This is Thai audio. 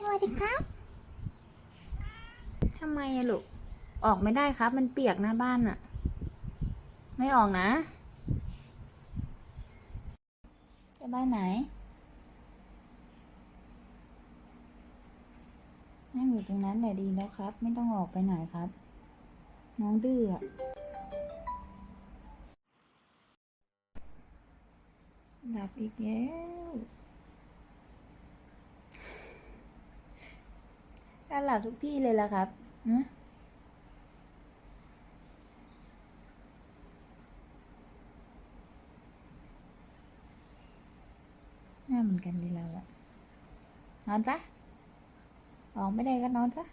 สวัสดีครับทำไมอะลูก ออกไม่ได้ครับ มันเปียกหน้าบ้านอะไม่ออกนะ จะบ้านไหน นั่งอยู่ตรงนั้นแหละดีแล้วครับ ไม่ต้องออกไปไหนครับ น้องดื้ออะหลับอีกแล้ว ถ้าหลับทุกที่เลยล่ะครับน่าเหมือนกันดีแล้วอะนอนซะออกไม่ได้ก็นอนซะ